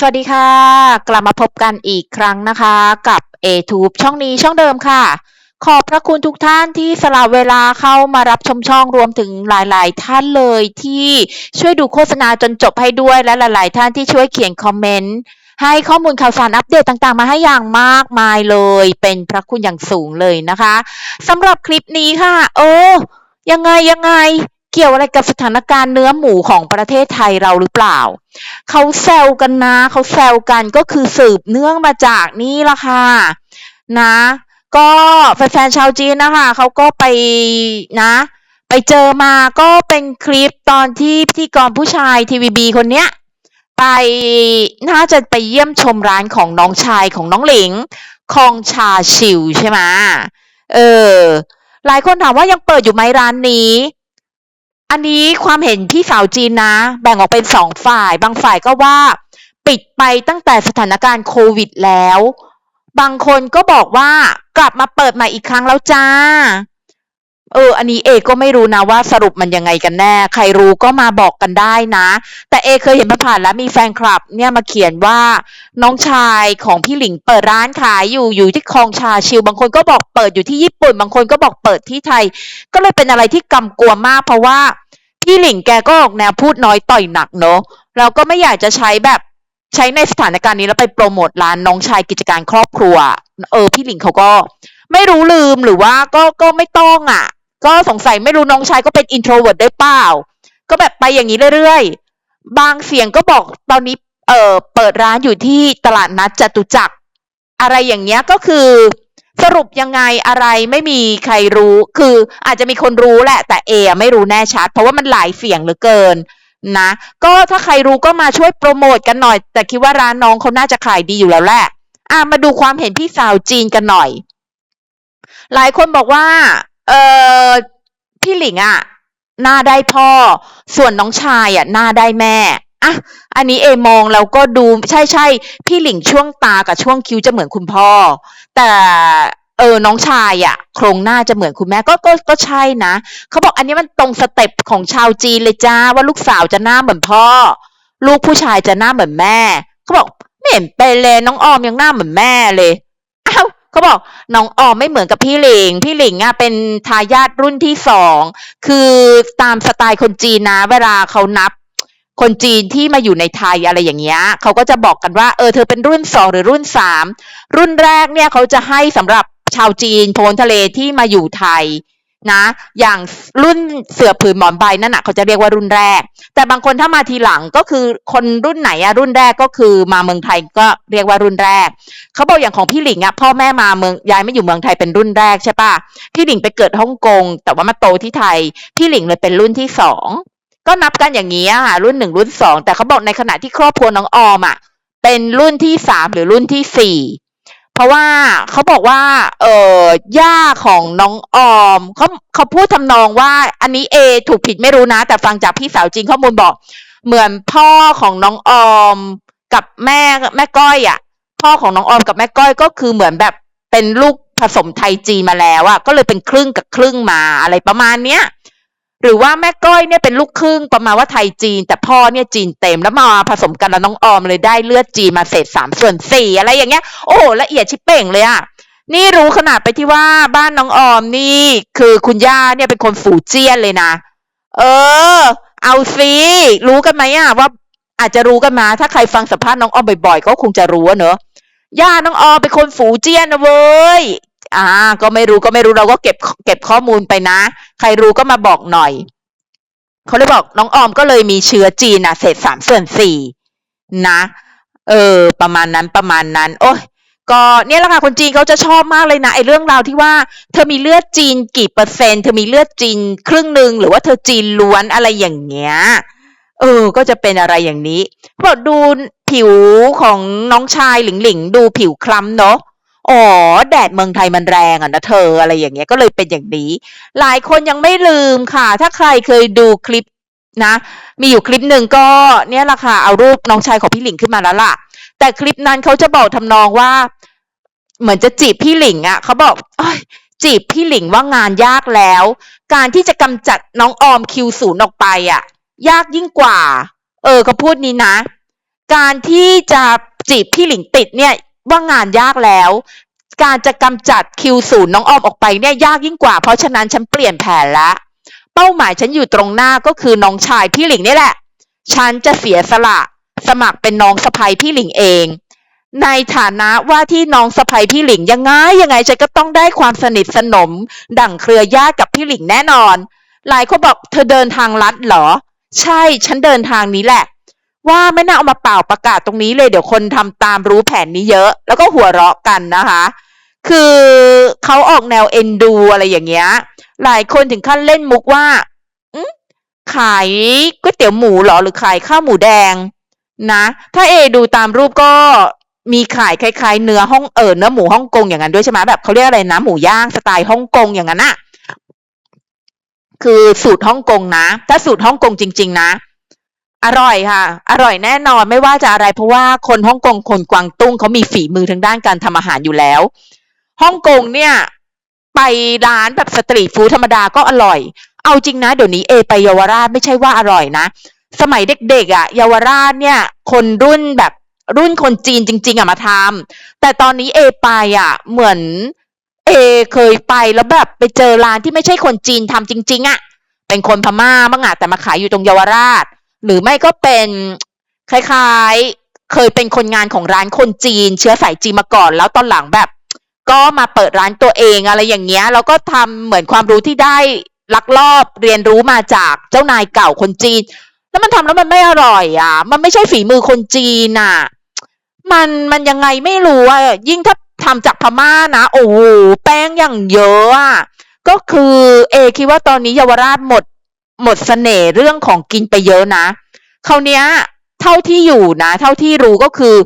สวัสดีค่ะ กลับมาพบกันอีกครั้งนะคะ กับ A-Tube ช่องนี้ช่องเดิมค่ะ ขอบพระคุณทุกท่านที่สละเวลาเข้ามารับชมช่องรวมถึงหลาย ๆ ท่านเลยที่ช่วยดูโฆษณาจนจบให้ด้วยและหลาย ๆ ท่านที่ช่วยเขียนคอมเมนต์ให้ข้อมูลข่าวสารอัปเดตต่างๆ มาให้อย่างมากมายเลย เป็นพระคุณอย่างสูงเลยนะคะสำหรับคลิปนี้ค่ะเออยังไงยังไง เกี่ยวอะไรกับสถานการณ์เนื้อหมูของประเทศไทยเราหรือเปล่า เขาแซวกันนะ เขาแซวกันก็คือสืบเนื่องมาจากนี่ละค่ะนะ ก็แฟนๆชาวจีนนะคะเขาก็ไปนะ ไปเจอมาก็เป็นคลิปตอนที่พิธีกรผู้ชายทีวีบีคนเนี้ยไปน่าจะไปเยี่ยมชมร้านของน้องชายของน้องหลิงคองชาชิวใช่ไหมเออหลายคนถามว่ายังเปิดอยู่ไหมร้านนี้ อันนี้ความเห็นพี่สาวจีนนะ แบ่งออกเป็นสองฝ่าย บางฝ่ายก็ว่า ปิดไปตั้งแต่สถานการณ์โควิดแล้ว บางคนก็บอกว่ากลับมาเปิดใหม่อีกครั้งแล้วจ้า เออ อันนี้เอก็ไม่รู้นะว่าสรุปมันยังไงกันแน่ ใครรู้ก็มาบอกกันได้นะ แต่เอเคยเห็นมาผ่านแล้วมีแฟนคลับ เนี่ยมาเขียนว่าน้องชายของพี่หลิงเปิดร้านขายอยู่อยู่ที่คลองชาชิว บางคนก็บอกเปิดอยู่ที่ญี่ปุ่น บางคนก็บอกเปิดที่ไทย ก็เลยเป็นอะไรที่กำกวมมาก เพราะว่าพี่หลิงแกก็ออกแนวพูดน้อยต่อยหนักเนอะเราก็ไม่อยากจะใช้แบบใช้ในสถานการณ์นี้แล้วไปโปรโมทร้านน้องชายกิจการครอบครัว เออ พี่หลิงเขาก็ไม่รู้ลืมหรือว่าก็ก็ไม่ต้องอะ ก็สงสัยไม่รู้น้องชายก็เป็นอินโทรเวิร์ดได้เปล่า ก็แบบไปอย่างนี้เรื่อยๆ บางเสียงก็บอกตอนนี้เออเปิดร้านอยู่ที่ตลาดนัดจตุจักร อะไรอย่างเงี้ยก็คือ สรุปยังไงอะไรไม่มีใครรู้ คืออาจจะมีคนรู้แหละ แต่เอไม่รู้แน่ชัด เพราะว่ามันหลายเสียงเหลือเกินนะ ก็ถ้าใครรู้ก็มาช่วยโปรโมทกันหน่อย แต่คิดว่าร้านน้องเขาน่าจะขายดีอยู่แล้วแหละอะมาดูความเห็นพี่สาวจีนกันหน่อย หลายคนบอกว่า เออพี่หลิงอะหน้าได้พ่อ ส่วนน้องชายอะหน้าได้แม่อะอันนี้เอมองแล้วก็ดูใช่ใช่พี่หลิงช่วงตากับช่วงคิ้วจะเหมือนคุณพ่อ แต่เออน้องชายอะโครงหน้าจะเหมือนคุณแม่ก็ก็ก็ใช่นะเขาบอกอันนี้มันตรงสเต็ปของชาวจีนเลยจ้าว่าลูกสาวจะหน้าเหมือนพ่อ ลูกผู้ชายจะหน้าเหมือนแม่เขาบอกไม่เห็นเป็นเลยน้องออมยังหน้าเหมือนแม่เลยอ้าว เขาบอกน้องออมไม่เหมือนกับพี่หลิง พี่หลิงอะเป็นทายาทรุ่นที่สองคือตามสไตล์คนจีนนะ เวลาเขานับคนจีนที่มาอยู่ในไทยอะไรอย่างเงี้ยเขาก็จะบอกกันว่าเออเธอเป็นรุ่นสองหรือรุ่นสามรุ่นแรกเนี่ยเขาจะให้สำหรับชาวจีนโพนทะเลที่มาอยู่ไทย นะ อย่างรุ่นเสือผืนหมอนใบนั่นนะเขาจะเรียกว่ารุ่นแรก แต่บางคนถ้ามาทีหลังก็คือคนรุ่นไหนอะรุ่นแรกก็คือมาเมืองไทยก็เรียกว่ารุ่นแรก เขาบอกอย่างของพี่หลิงอะพ่อแม่มาเมืองย้ายไม่อยู่เมืองไทยเป็นรุ่นแรกใช่ปะพี่หลิงไปเกิดฮ่องกง แต่ว่ามาโตที่ไทย พี่หลิงเลยเป็นรุ่นที่สองก็นับกันอย่างนี้อะค่ะรุ่นหนึ่งรุ่นสองแต่เขาบอกในขณะที่ครอบครัวน้องออมอะเป็นรุ่นที่สามหรือรุ่นที่สี่ เพราะว่าเขาบอกว่า เออย่าของน้องออมเขาเขาพูดทำนองว่า อันนี้เอถูกผิดไม่รู้นะ แต่ฟังจากพี่สาวจริงข้อมูลบอก เหมือนพ่อของน้องออมกับแม่แม่ก้อยอะ พ่อของน้องออมกับแม่ก้อยก็คือเหมือนแบบเป็นลูกผสมไทยจีนมาแล้วอะก็เลยเป็นครึ่งกับครึ่งมาอะไรประมาณเนี้ย หรือว่าแม่ก้อยเนี่ยเป็นลูกครึ่งประมาณว่าไทยจีน แต่พ่อเนี่ยจีนเต็มแล้วมาผสมกันแล้วน้องออมเลยได้เลือดจีนมาเศษสามส่วนสี่อะไรอย่างเงี้ยโอ้โหละเอียดชิเป่งเลยอะนี่รู้ขนาดไปที่ว่าบ้านน้องออมนี่ คือคุณย่าเนี่ยเป็นคนฝูเจี้ยนเลยนะ เออ เอาสิรู้กันไหมอะว่าอาจจะรู้กันมา ถ้าใครฟังสัมภาษณ์น้องออมบ่อยๆก็คงจะรู้อะเนอะย่าน้องออมเป็นคนฝูเจี้ยนนะเว้ย อ่า ก็ไม่รู้ก็ไม่รู้เราก็เก็บเก็บข้อมูลไปนะ ใครรู้ก็มาบอกหน่อย เขาเลยบอกน้องออมก็เลยมีเชื้อจีนอะ เศษสามส่วนสี่นะ เออ ประมาณนั้นประมาณนั้น โอ้ยก็เนี่ยแหละค่ะคนจีนเขาจะชอบมากเลยนะไอ้เรื่องราวที่ว่า เธอมีเลือดจีนกี่เปอร์เซ็นต์เธอมีเลือดจีนครึ่งหนึ่งหรือว่าเธอจีนล้วนอะไรอย่างเงี้ยเออ ก็จะเป็นอะไรอย่างนี้บอกดูผิวของน้องชายหลิงหลิงดูผิวคล้ำเนาะ อ๋อแดดเมืองไทยมันแรงอะนะเธออะไรอย่างเงี้ยก็เลยเป็นอย่างนี้ หลายคนยังไม่ลืมค่ะ ถ้าใครเคยดูคลิปนะ มีอยู่คลิปหนึ่งก็เนี่ยแหละค่ะเอารูปน้องชายของพี่หลิงขึ้นมาแล้วล่ะ แต่คลิปนั้นเขาจะบอกทำนองว่า เหมือนจะจีบพี่หลิงอะเขาบอกอจีบพี่หลิงว่างานยากแล้ว การที่จะกำจัดน้องออมคิวศูนย์ออกไปอะ ยากยิ่งกว่า เออเขาพูดนี้นะ การที่จะจีบพี่หลิงติดเนี่ย ว่างานยากแล้ว การจะกำจัดคิวศูนย์น้องออมออกไปเนี่ยยากยิ่งกว่า เพราะฉะนั้นฉันเปลี่ยนแผนละ เป้าหมายฉันอยู่ตรงหน้าก็คือน้องชายพี่หลิงนี่แหละ ฉันจะเสียสละ สมัครเป็นน้องสะใภ้พี่หลิงเอง ในฐานะว่าที่น้องสะใภ้พี่หลิงยังไงยังไงฉันก็ต้องได้ความสนิทสนม ดั่งเครือญาติกับพี่หลิงแน่นอน หลายคนบอกเธอเดินทางลัดเหรอ ใช่ฉันเดินทางนี้แหละ ว่าไม่น่าเอามาเป่าประกาศตรงนี้เลยเดี๋ยวคนทำตามรู้แผนนี้เยอะ แล้วก็หัวเราะกันนะคะ คือเขาออกแนวเอ็นดูอะไรอย่างเงี้ย หลายคนถึงขั้นเล่นมุกว่าขายก๋วยเตี๋ยวหมูเหรอหรือขายข้าวหมูแดง นะ ถ้าเอดูตามรูปก็มีขายคล้ายๆเนื้อห้องเออเนื้อหมูฮ่องกงอย่างนั้นด้วยใช่ไหมแบบเขาเรียกอะไรนะหมูย่างสไตล์ฮ่องกงอย่างนั้นอะคือสูตรฮ่องกงนะ ถ้าสูตรฮ่องกงจริง ๆ นะ อร่อยค่ะ อร่อยแน่นอนไม่ว่าจะอะไรเพราะว่าคนฮ่องกงคนกวางตุ้งเขามีฝีมือทางด้านการทำอาหารอยู่แล้วฮ่องกงเนี่ย ไปร้านแบบสตรีทฟู้ดธรรมดาก็อร่อย เอาจริงนะ เดี๋ยวนี้เอไปเยาวราชไม่ใช่ว่าอร่อยนะ สมัยเด็กๆอะ่ะเยาวราชเนี่ย คนรุ่นแบบรุ่นคนจีนจริง ๆอะมาทำแต่ตอนนี้เอไปอะ่ะ เหมือน เอเคยไปแล้วแบบไปเจอร้านที่ไม่ใช่คนจีนทำจริง ๆอะ่ะเป็นคนพม่าบ้างอะแต่มาขายอยู่ตรงเยาวราช หรือไม่ก็เป็นคล้ายๆ เคยเป็นคนงานของร้านคนจีน เชื้อสายจีนมาก่อน แล้วตอนหลังแบบ ก็มาเปิดร้านตัวเองอะไรอย่างเงี้ยแล้วก็ทำเหมือนความรู้ที่ได้ลักลอบเรียนรู้มาจากเจ้านายเก่าคนจีน แล้วมันทำแล้วมันไม่อร่อยอะ มันไม่ใช่ฝีมือคนจีนอะ มันมันยังไงไม่รู้อะยิ่งถ้าทำจากพม่านะ โอ้โหแป้งอย่างเยอะอะก็คือเอคิดว่าตอนนี้เยาวราชหมด หมดเสน่ห์เรื่องของกินไปเยอะนะคราวเนี้ยเท่าที่อยู่นะ เท่าที่รู้ก็คือ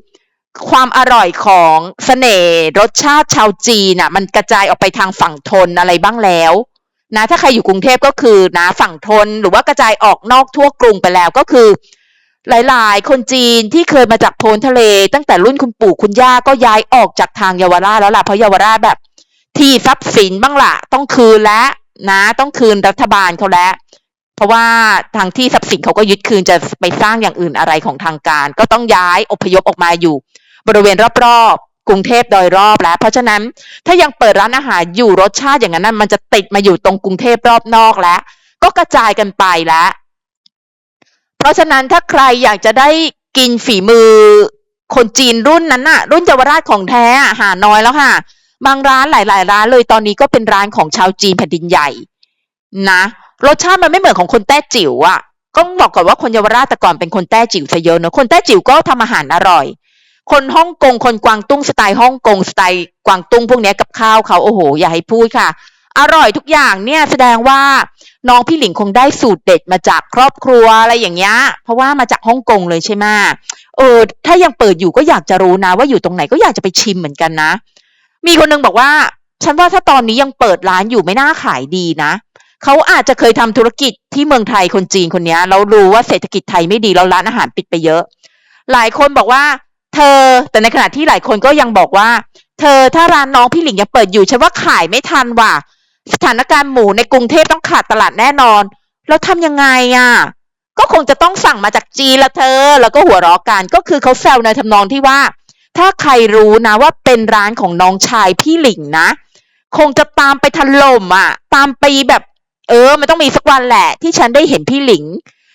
ความอร่อยของเสน่ห์รสชาติชาวจีนน่ะ มันกระจายออกไปทางฝั่งทนอะไรบ้างแล้วนะถ้าใครอยู่กรุงเทพก็คือนะฝั่งทนหรือว่ากระจายออกนอกทั่วกรุงไปแล้วก็คือ หลายๆ คนจีนที่เคยมาจากโพนทะเล ตั้งแต่รุ่นคุณปู่คุณย่าก็ย้ายออกจากทางเยาวราชแล้วล่ะเพราะเยาวราชแบบ ที่ทรัพย์สินบ้างล่ะ ต้องคืนแล้วนะ ต้องคืนรัฐบาลเขาแล้ว ราะว่าทางที่ทรัพย์สินเขาก็ยึดคืนจะไปสร้างอย่างอื่นอะไรของทางการ ก็ต้องย้ายอพยพออกมาอยู่ บริเวณรอบๆกรุงเทพโดยรอบแล้ว เพราะฉะนั้นถ้ายังเปิดร้านอาหารอยู่รสชาติอย่างนั้นมันจะติดมาอยู่ตรงกรุงเทพรอบนอกแล้ว ก็กระจายกันไปแล้ว เพราะฉะนั้นถ้าใครอยากจะได้กินฝีมือ คนจีนรุ่นนั้นน่ะ รุ่นเยาวราชของแท้อะหาน้อยแล้วค่ะ บางร้านหลาย ๆ ร้านเลยตอนนี้ก็เป็นร้านของชาวจีนแผ่นดินใหญ่นะ รสชาติมันไม่เหมือนของคนแต้จิ๋วอะก็บอกก่อนว่าคนเยาวราชแต่ก่อนเป็นคนแต้จิ๋วซะเยอะเนอะคนแต้จิ๋วก็ทำอาหารอร่อย คนฮ่องกงคนกวางตุ้งสไตล์ฮ่องกงสไตล์กวางตุ้งพวกนี้กับข้าวเขาโอ้โห อย่าให้พูดค่ะ อร่อยทุกอย่างเนี่ยแสดงว่าน้องพี่หลิงคงได้สูตรเด็ดมาจากครอบครัวอะไรอย่างเงี้ยเพราะว่ามาจากฮ่องกงเลยใช่ไหมเออ ถ้ายังเปิดอยู่ก็อยากจะรู้นะ ว่าอยู่ตรงไหนก็อยากจะไปชิมเหมือนกันนะ มีคนนึงบอกว่า ฉันว่าถ้าตอนนี้ยังเปิดร้านอยู่ไม่น่าขายดีนะ เขาอาจจะเคยทำธุรกิจที่เมืองไทยคนจีนคนนี้แล้วรู้ว่าเศรษฐกิจไทยไม่ดีแล้วร้านอาหารปิดไปเยอะ หลายคนบอกว่า เธอแต่ในขณะที่หลายคนก็ยังบอกว่า เธอถ้าร้านน้องพี่หลิงยังเปิดอยู่ฉันว่าขายไม่ทันว่ะ สถานการณ์หมูในกรุงเทพต้องขาดตลาดแน่นอน แล้วทำยังไงอะ ก็คงจะต้องสั่งมาจากจีนละเธอ แล้วก็หัวเราะกันก็คือเขาแซวในทำนองที่ว่า ถ้าใครรู้นะว่าเป็นร้านของน้องชายพี่หลิงนะ คงจะตามไปถล่มอะ ตามไปแบบ เออ มันต้องมีสักวันแหละ ที่ฉันได้เห็นพี่หลิง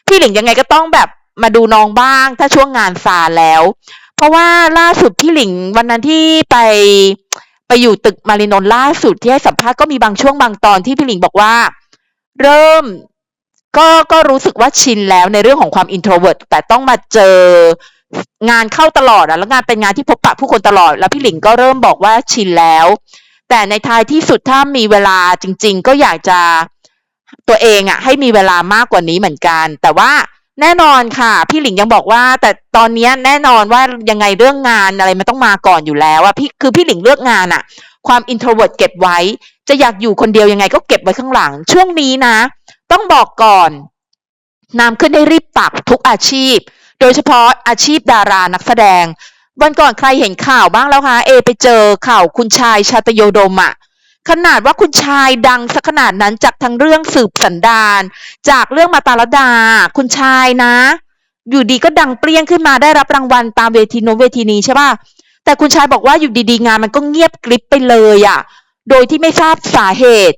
พี่หลิงยังไงก็ต้องแบบมาดูน้องบ้าง ถ้าช่วงงานซาแล้ว เพราะว่าล่าสุดพี่หลิงวันนั้นที่ไปไปอยู่ตึกมารินนล่าสุดที่ให้สัมภาษณ์ก็มีบางช่วงบางตอนที่พี่หลิงบอกว่า เริ่ม ก็ก็รู้สึกว่าชินแล้วในเรื่องของความอินโทรเวิร์ตแต่ต้องมาเจองานเข้าตลอดอะแล้วงานเป็นงานที่พบปะผู้คนตลอด แล้วพี่หลิงก็เริ่มบอกว่าชินแล้ว แต่ในท้ายที่สุดถ้ามีเวลาจริง ๆ ก็อยากจะ ตัวเองอะให้มีเวลามากกว่านี้เหมือนกัน แต่ว่าแน่นอนค่ะ พี่หลิงยังบอกว่า แต่ตอนนี้แน่นอนว่ายังไงเรื่องงานอะไรมันต้องมาก่อนอยู่แล้วอะพี่คือพี่หลิงเลือกงานอะความอินโทรเวิร์ตเก็บไว้ จะอยากอยู่คนเดียวยังไงก็เก็บไว้ข้างหลัง ช่วงนี้นะ ต้องบอกก่อนนำขึ้นให้รีบตักทุกอาชีพ โดยเฉพาะอาชีพดารานักแสดง วันก่อนใครเห็นข่าวบ้างแล้วคะ เอ ไปเจอข่าวคุณชายชาตโยดมอะ ขนาดว่าคุณชายดังสักขนาดนั้นจากทั้งเรื่องสืบสันดานจากเรื่องมาตาลดา คุณชายนะ อยู่ดีก็ดังเปรี้ยงขึ้นมาได้รับรางวัลตามเวทีโน้นเวทีนี้ใช่ป่ะแต่คุณชายบอกว่าอยู่ดีๆงานมันก็เงียบกริบไปเลยอะ่ะ โดยที่ไม่ทราบสาเหตุ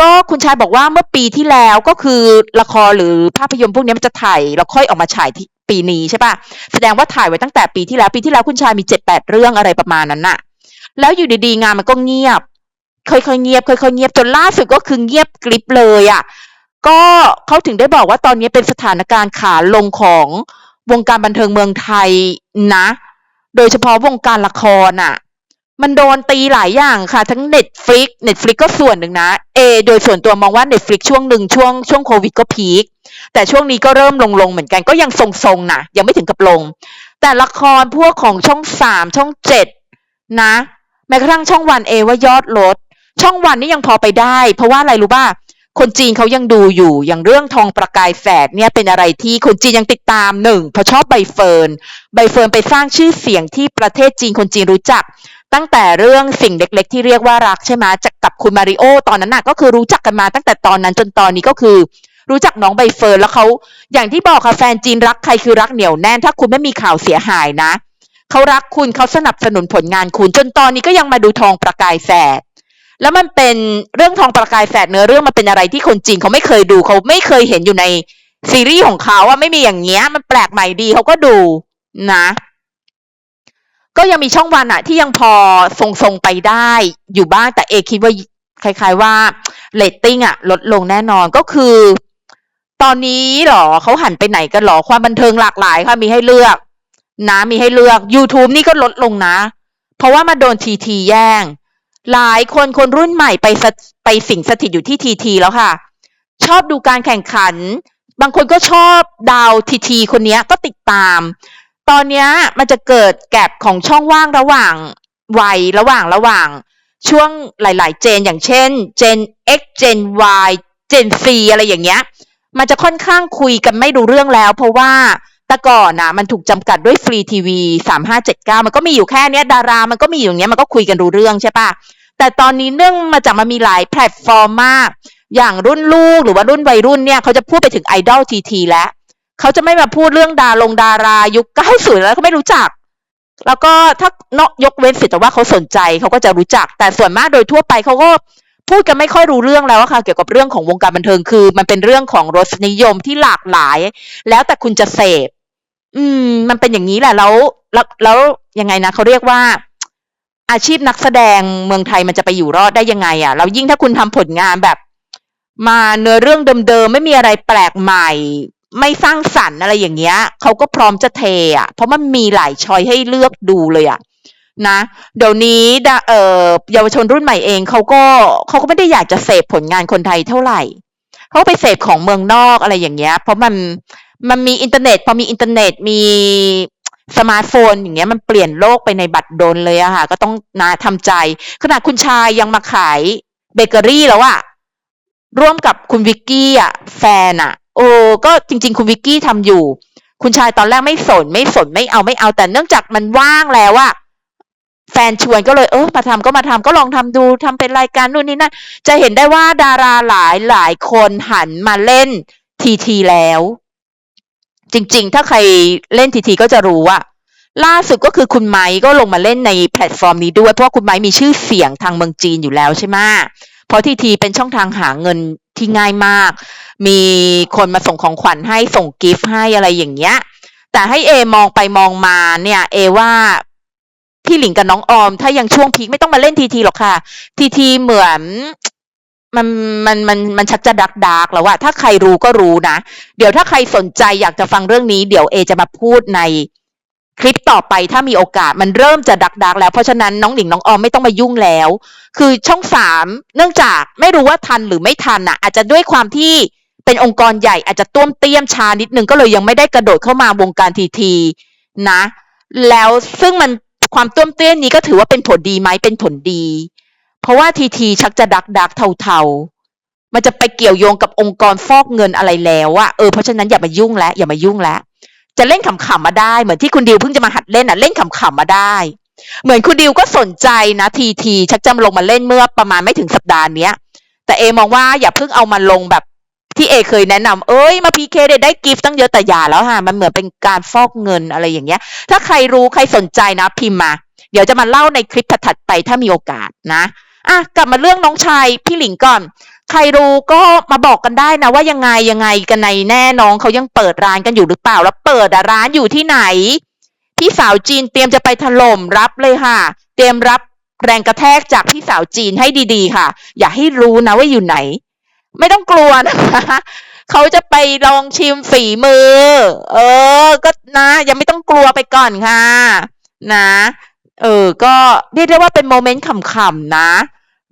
ก็คุณชายบอกว่าเมื่อปีที่แล้วก็คือละครหรือภาพยนตร์พวกนี้มันจะถ่ายแล้วค่อยออกมาฉายที่ปีนี้ใช่ปะแสดงว่าถ่ายไว้ตั้งแต่ปีที่แล้วปีที่แล้วคุณชายมีเจ็ดแปดเรื่องอะไรประมาณนั้นน่ะ แล้วอยู่ดีๆงานมันก็เงียบ ค่อยๆเงียบค่อยๆเงียบจนล่าสุดก็คือเงียบกริบเลยอะ่ะก็เขาถึงได้บอกว่าตอนนี้เป็นสถานการณ์ขาลงของวงการบันเทิงเมืองไทยนะ โดยเฉพาะวงการละครอะ มันโดนตีหลายอย่างค่ะ ทั้ง Netflix Netflix ก็ส่วนหนึ่งนะเอโดยส่วนตัวมองว่า Netflix ช่วงหนึ่งช่วงช่วงโควิดก็พีคแต่ช่วงนี้ก็เริ่มลงลงเหมือนกันก็ยังทรงๆนะยังไม่ถึงกับลง แต่ละครพวกของช่องสามช่องเจ็ดนะ แม้กระทั่งช่องวันเอว่ายอดลด ช่องวันนี่ยังพอไปได้ เพราะว่าอะไรรู้ป่ะคนจีนเขายังดูอยู่อย่างเรื่องทองประกายแฝดเนี่ยเป็นอะไรที่คนจีนยังติดตามหนึ่งเพราะชอบใบเฟิร์นใบเฟิร์นไปสร้างชื่อเสียงที่ประเทศจีนคนจีนรู้จัก ตั้งแต่เรื่องสิ่งเล็ก ๆ ที่เรียกว่ารักใช่ไหมจากกับคุณมาริโอตอนนั้นน่ะก็คือรู้จักกันมาตั้งแต่ตอนนั้นจนตอนนี้ก็คือ รู้จักน้องใบเฟิร์นแล้วเขาอย่างที่บอกค่ะแฟนจีนรักใครคือรักเหนียวแน่นถ้าคุณไม่มีข่าวเสียหายนะเขารักคุณเขาสนับสนุนผลงานคุณจนตอนนี้ก็ยังมาดูทองประกายแฝด แล้วมันเป็นเรื่องทองประกายแฝดเนื้อเรื่องมันเป็นอะไรที่คนจีนเขาไม่เคยดูเขาไม่เคยเห็นอยู่ในซีรีส์ของเขาว่าไม่มีอย่างเงี้ย มันแปลกใหม่ดีเขาก็ดูนะ ก็ยังมีช่องวันอะที่ยังพอทรงๆไปได้อยู่บ้างแต่เอคิดว่าคล้ายๆว่าเรตติ้งอะลดลงแน่นอนก็คือ ตอนนี้หรอเขาหันไปไหนกันหรอความบันเทิงหลากหลายค่ะมีให้เลือก นะมีให้เลือก YouTube นี่ก็ลดลงนะ เพราะว่ามาโดนทีทีแย่ง หลายคนคนรุ่นใหม่ไปสถไปสิงสถิตอยู่ที่ทีทีแล้วค่ะ ชอบดูการแข่งขัน บางคนก็ชอบดาวทีทีคนนี้ก็ติดตาม ตอนนี้มันจะเกิดแกลบของช่องว่างระหว่างวัยระหว่างระหว่าง ช่วงหลาย ๆ เจน อย่างเช่น เจน X เจน Y เจน C อะไรอย่างเงี้ย มันจะค่อนข้างคุยกันไม่รู้เรื่องแล้ว เพราะว่า แต่ก่อนนะมันถูกจำกัดด้วยฟรีทีวีสามห้าเจ็ดเก้ามันก็มีอยู่แค่เนี้ย ดารามันก็มีอยู่อย่างเงี้ยมันก็คุยกันรู้เรื่องใช่ปะแต่ตอนนี้เนื่องมาจากมันมีหลายแพลตฟอร์มมาก อย่างรุ่นลูกหรือว่ารุ่นวัยรุ่นเนี่ยเขาจะพูดไปถึงไอดอลทีทีแล้วเขาจะไม่มาพูดเรื่องดาลงดารายุคเก้าสิแล้วเขาไม่รู้จัก แล้วก็ถ้าเนาะยกเว้นสิแต่ว่าเขาสนใจเขาก็จะรู้จัก แต่ส่วนมากโดยทั่วไปเขาก็ พูดกันไม่ค่อยรู้เรื่องแล้วค่ะ เกี่ยวกับเรื่องของวงการบันเทิงคือ มันเป็นเรื่องของรสนิยมที่หลากหลาย แล้วแต่คุณจะเสพ อืม มันเป็นอย่างนี้แหละแล้วแล้วแล้วยังไงนะเขาเรียกว่า อาชีพนักแสดงเมืองไทยมันจะไปอยู่รอดได้ยังไงอะ่ะแล้วยิ่งถ้าคุณทำผลงานแบบ มาเนื้อเรื่องเดิมๆไม่มีอะไรแปลกใหม่ ไม่สร้างสรรค์อะไรอย่างเงี้ยเขาก็พร้อมจะเทอะ เพราะมันมีหลายชอยให้เลือกดูเลยอะ นะเดี๋ยวนี้เอ่อเยาวชนรุ่นใหม่เองเขาก็เขาก็ไม่ได้อยากจะเสพผลงานคนไทยเท่าไหร่เขาไปเสพของเมืองนอกอะไรอย่างเงี้ย เพราะมันมันมีอินเทอร์เน็ต พอมีอินเทอร์เน็ตมีสมาร์ทโฟน อย่างเงี้ยมันเปลี่ยนโลกไปในบัตรดลเลยอะค่ะ ก็ต้องนะทำใจขนาดคุณชายยังมาขายเบเกอรี่แล้วอะร่วมกับคุณวิกกี้อะแฟนอะโอ้ก็จริง ๆ คุณวิกกี้ทำอยู่ คุณชายตอนแรกไม่สนไม่สนไม่เอาไม่เอาแต่เนื่องจากมันว่างแล้วอะ แฟนชวนก็เลยเออมาทำก็มาทำก็ลองทำดูทำเป็นรายการนู่นนี่นั่นจะเห็นได้ว่าดาราหลายหลายคนหันมาเล่นทีทีแล้ว จริง ๆ ถ้าใครเล่นทีทีก็จะรู้ว่าล่าสุดก็คือคุณไม้ก็ลงมาเล่นในแพลตฟอร์มนี้ด้วย เพราะว่าคุณไม้มีชื่อเสียงทางเมืองจีนอยู่แล้วใช่ไหมเพราะทีทีเป็นช่องทางหาเงินที่ง่ายมาก มีคนมาส่งของขวัญให้ส่งกิฟต์ให้อะไรอย่างเงี้ย แต่ให้เอมองไปมองมาเนี่ย เอว่า พี่หลิงกับน้องออม ถ้ายังช่วงพีคไม่ต้องมาเล่นทีทีหรอกค่ะ ทีทีเหมือนมันมันมันมันชักจะดักดักแล้วว่าถ้าใครรู้ก็รู้นะ เดี๋ยวถ้าใครสนใจอยากจะฟังเรื่องนี้ เดี๋ยวเอจะมาพูดในคลิปต่อไปถ้ามีโอกาสมันเริ่มจะดักดักแล้ว เพราะฉะนั้นน้องหลิงน้องออมไม่ต้องมายุ่งแล้ว คือช่องสามเนื่องจากไม่รู้ว่าทันหรือไม่ทันอะ อาจจะด้วยความที่เป็นองค์กรใหญ่อาจจะต้วมเตี้ยมชานิดนึงก็เลยยังไม่ได้กระโดดเข้ามาวงการทีทีนะ แล้วซึ่งมัน ความต้มเตี้ยมนี้ก็ถือว่าเป็นผลดีไหมเป็นผลดี เพราะว่าทีทีชักจะดักดักเทาๆ มันจะไปเกี่ยวโยงกับองค์กรฟอกเงินอะไรแล้วอะเออเพราะฉะนั้นอย่ามายุ่งแล้วอย่ามายุ่งแล้วจะเล่นขำๆมาได้เหมือนที่คุณดิวเพิ่งจะมาหัดเล่นอะเล่นขำๆมาได้ เหมือนคุณดิวก็สนใจนะทีทีชักจะลงมาเล่นเมื่อประมาณไม่ถึงสัปดาห์เนี้ย แต่เอมองว่าอย่าเพิ่งเอามาลงแบบ ที่เอเคยแนะนำเอ้ยมาพีเคได้กิฟต์ตั้งเยอะแต่อย่าแล้วค่ะ มันเหมือนเป็นการฟอกเงินอะไรอย่างเงี้ย ถ้าใครรู้ใครสนใจนะพิมพ์มา เดี๋ยวจะมาเล่าในคลิปถัดๆไปถ้ามีโอกาสนะอะกลับมาเรื่องน้องชายพี่หลิงก่อน ใครรู้ก็มาบอกกันได้นะ ว่ายังไงยังไงกันในแน่น้องเขายังเปิดร้านกันอยู่หรือเปล่า แล้วเปิดร้านอยู่ที่ไหน พี่สาวจีนเตรียมจะไปถล่มรับเลยค่ะ เตรียมรับแรงกระแทกจากพี่สาวจีนให้ดีๆ ค่ะ อย่าให้รู้นะว่าอยู่ไหน ไม่ต้องกลัวนะคะเขาจะไปลองชิมฝีมือ เออ ก็นะ ยังไม่ต้องกลัวไปก่อนค่ะ นะ เออ ก็เรียกได้ว่าเป็นโมเมนต์ขำๆนะ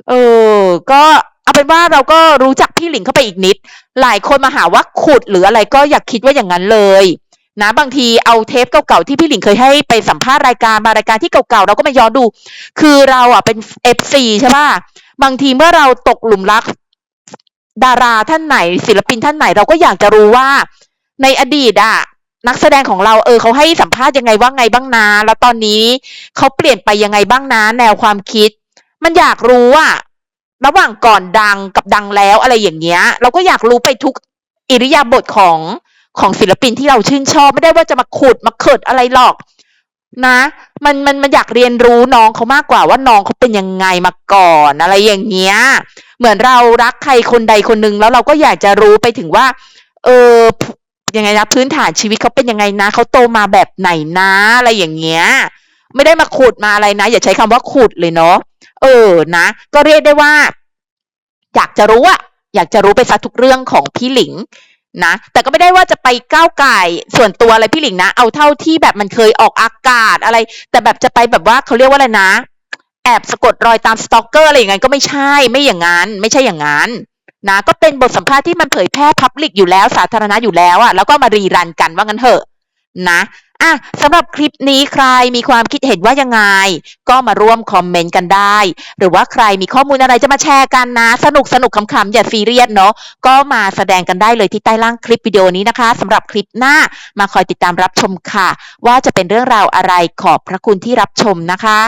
เออ ก็เอาเป็นว่าเราก็รู้จักพี่หลิงเข้าไปอีกนิด หลายคนมาหาว่าขุดหรืออะไรก็อย่าคิดว่าอย่างนั้นเลย นะ บางทีเอาเทปเก่าๆที่พี่หลิงเคยให้ไปสัมภาษณ์รายการมารายการที่เก่าๆเราก็มาย้อนดู คือเราอะเป็นเอฟซีใช่ป่ะบางทีเมื่อเราตกหลุมรัก ดาราท่านไหน ศิลปินท่านไหน เราก็อยากจะรู้ว่า ในอดีตอะนักแสดงของเราเออเขาให้สัมภาษณ์ยังไงว่าไงบ้างนะแล้วตอนนี้เขาเปลี่ยนไปยังไงบ้างนะแนวความคิด มันอยากรู้อะระหว่างก่อนดังกับดังแล้วอะไรอย่างเงี้ย เราก็อยากรู้ไปทุกอิริยาบถของของศิลปินที่เราชื่นชอบไม่ได้ว่าจะมาขุดมาเขิดอะไรหรอก นะ มันมันมันอยากเรียนรู้น้องเขามากกว่าว่าน้องเขาเป็นยังไงมาก่อนอะไรอย่างเงี้ย เหมือนเรารักใครคนใดคนหนึ่งแล้วเราก็อยากจะรู้ไปถึงว่า เออยังไงนะพื้นฐานชีวิตเขาเป็นยังไงนะเขาโตมาแบบไหนนะอะไรอย่างเงี้ย ไม่ได้มาขุดมาอะไรนะ อย่าใช้คำว่าขุดเลยเนาะเออนะ ก็เรียกได้ว่า อยากจะรู้อะอยากจะรู้ไปซะทุกเรื่องของพี่หลิงนะแต่ก็ไม่ได้ว่าจะไปก้าวไก่ส่วนตัวอะไรพี่หลิงนะ เอาเท่าที่แบบมันเคยออกอากาศอะไร แต่แบบจะไปแบบว่าเขาเรียกว่าอะไรนะ แอบสะกดรอยตามสตอกเกอร์อะไรอย่างนั้นก็ไม่ใช่ไม่อย่างนั้น ไม่ใช่อย่างนั้นนะก็เป็นบทสัมภาษณ์ที่มันเผยแพร่พับลิกอยู่แล้วสาธารณะอยู่แล้วอะแล้วก็มารีรันกันว่างั้นเถอะนะอะสำหรับคลิปนี้ใครมีความคิดเห็นว่ายังไง ก็มาร่วมคอมเมนต์กันได้ หรือว่าใครมีข้อมูลอะไรจะมาแชร์กันนะ สนุกสนุกขำๆอย่าซีเรียสเนาะก็มาแสดงกันได้เลยที่ใต้ล่างคลิปวิดีโอนี้นะคะสำหรับคลิปหน้ามาคอยติดตามรับชมค่ะ ว่าจะเป็นเรื่องราวอะไรขอบพระคุณที่รับชมนะคะ